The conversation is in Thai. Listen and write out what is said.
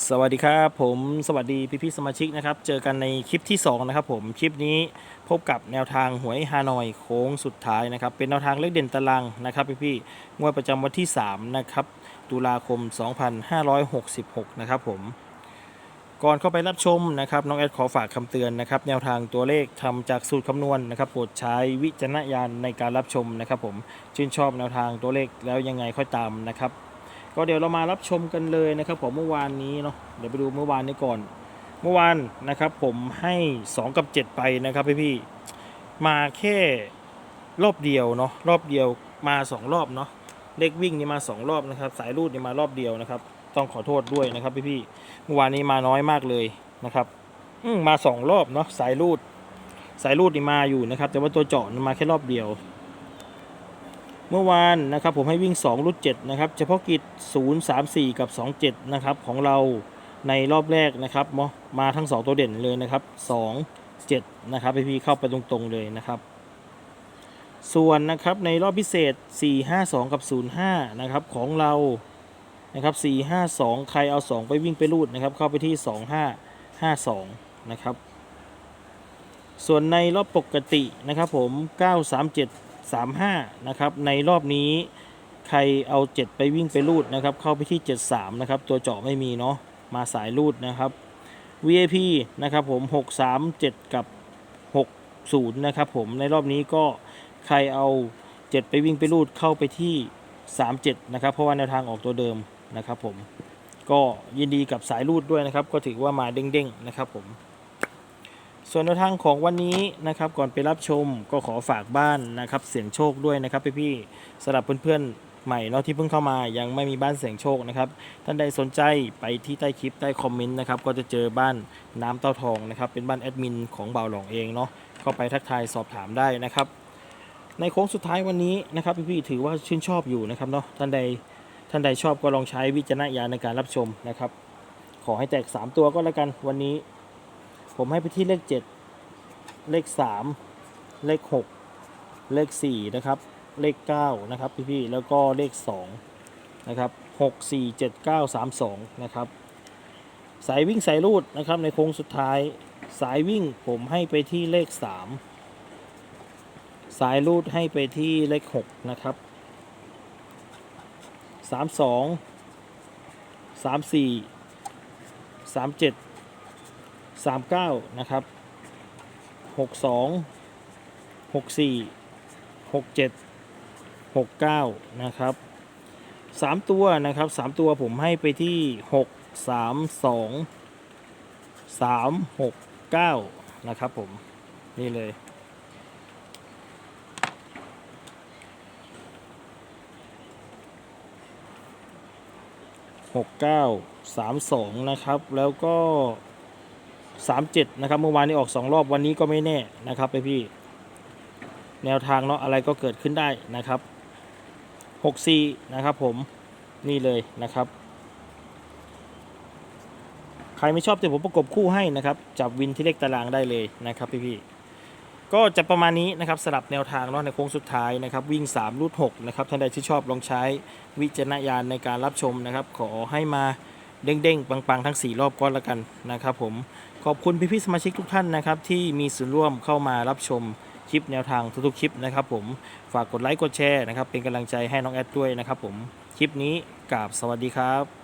สวัสดีครับผมสวัสดีพี่พี่สมาชิกนะครับ เจอกันในคลิปที่ 2 นะครับผม คลิปนี้พบกับแนวทางหวยฮานอยโค้งสุดท้ายนะครับ เป็นแนวทางเลขเด่นตารางนะครับพี่พี่งวดประจำวันที่ 3 นะครับ ตุลาคม 2566 นะครับผม ก่อนเข้าไปรับชมนะครับ น้องแอดขอฝากคำเตือนนะครับ แนวทางตัวเลขทำจากสูตรคำนวณนะครับโปรดใช้วิจารณญาณในการรับชมนะครับผมชื่นชอบแนวทางตัวเลขแล้วยังไงค่อยตามนะครับ ก็เดี๋ยวเรามารับชมกันเลยนะครับผมเมื่อวานนี้เนาะเดี๋ยวไปดูเมื่อวานนี้ก่อน เมื่อวานนะครับผมให้ 2 กับ 7 ไปนะครับพี่พี่มาแค่รอบเดียวเนาะรอบเดียวมา 2 รอบเนาะเลขวิ่งนี่มา 2 รอบนะครับ สายรูดนี่มารอบเดียวนะครับ ต้องขอโทษด้วยนะครับพี่พี่เมื่อวานนี้มาน้อยมากเลยนะครับอมมา 2 รอบเนาะสายรูด สายรูดนี่มาอยู่นะครับ แต่ว่าตัวเจาะมาแค่รอบเดียว เมื่อวานนะครับผมให้วิ่ง 2 รุ่น7นะครับเฉพาะกิจ 0 3 4 กับ 2 7 นะครับของเราในรอบแรกนะครับมามาทั้ง 2 ตัวเด่นเลยนะครับ 2 7 นะครับพี่ๆเข้าไปตรงๆเลยนะครับ ส่วนนะครับในรอบพิเศษ 4 5 2 กับ 05 นะครับของเรานะครับ 4 5 2 ใครเอา 2 ไปวิ่งไปรูดนะครับเข้าไปที่ 2 5 5 2 นะครับ ส่วนในรอบปกตินะครับผม 9 3 7 35นะครับในรอบนี้ใครเอา 7 ไปวิ่งไปรูดนะครับเข้าไปที่ 73นะครับตัวเจาะไม่มีเนาะมาสายรูดนะครับ VIP นะครับผม 637 กับ 60นะครับผมในรอบนี้ก็ใครเอา 7 ไปวิ่งไปรูดเข้าไปที่ 37นะครับเพราะว่าแนวทางออกตัวเดิมนะครับผมก็ยินดีกับสายรูดด้วยนะครับ ก็ถือว่ามาเด้งๆนะครับผม ส่วนแนวทางของวันนี้นะครับก่อนไปรับชมก็ขอฝากบ้านนะครับเสียงโชคด้วยนะครับพี่ๆสำหรับเพื่อนๆใหม่เนาะที่เพิ่งเข้ามายังไม่มีบ้านเสียงโชคนะครับท่านใดสนใจไปที่ใต้คลิปใต้คอมเมนต์นะครับก็จะเจอบ้านน้ำเต้าทองนะครับเป็นบ้านแอดมินของบ่าวหลองเองเนาะเข้าไปทักทายสอบถามได้นะครับ ในโค้งสุดท้ายวันนี้นะครับพี่ๆถือว่าชื่นชอบอยู่นะครับเนาะท่านใดท่านใดชอบก็ลองใช้วิจารณญาณในการรับชมนะครับขอให้แตก 3 ตัวก็แล้วกันวันนี้ ผมให้ไปที่เลข 7 เลข 3 เลข 6 เลข 4 นะครับ เลข 9 นะครับพี่ๆแล้วก็เลข 2 นะครับ 6 4 7 9 3 2 นะครับ สายวิ่งสายรูดนะครับในโค้งสุดท้าย สายวิ่งผมให้ไปที่เลข 3 สายรูดให้ไปที่เลข 6 นะครับ 32 34 37 39 นะครับ 62 64 67 69 นะครับ 3 ตัวนะครับ 3 ตัวผมให้ไปที่ 6 3 2 3 6 9 นะครับผม นี่เลยหกเก้าสามสองนะครับ แล้วก็ สามเจ็ดนะครับ เมื่อวานนี้ออกสองรอบวันนี้ก็ไม่แน่นะครับไปพี่ แนวทางเนาะอะไรก็เกิดขึ้นได้นะครับหกสี่นะครับผมนี่เลยนะครับ ใครไม่ชอบเดี๋ยวผมประกบคู่ให้นะครับ จับวินที่เลขตารางได้เลยนะครับพี่พี่ก็จะประมาณนี้นะครับสลับแนวทางเนาะในโค้งสุดท้ายนะครับ วิ่ง 3 รูด6นะครับท่านใดที่ชอบลองใช้วิจารณญาณในการรับชมนะครับ ขอให้มาเด้งๆ ปังๆ ทั้ง 4 รอบก็แล้วกันนะครับผม ขอบคุณพี่ๆสมาชิกทุกท่านนะครับที่มีส่วนร่วมเข้ามารับชมคลิปแนวทางทุกๆคลิปนะครับผมฝากกดไลค์กดแชร์นะครับเป็นกำลังใจให้น้องแอดด้วยนะครับผมคลิปนี้กราบสวัสดีครับ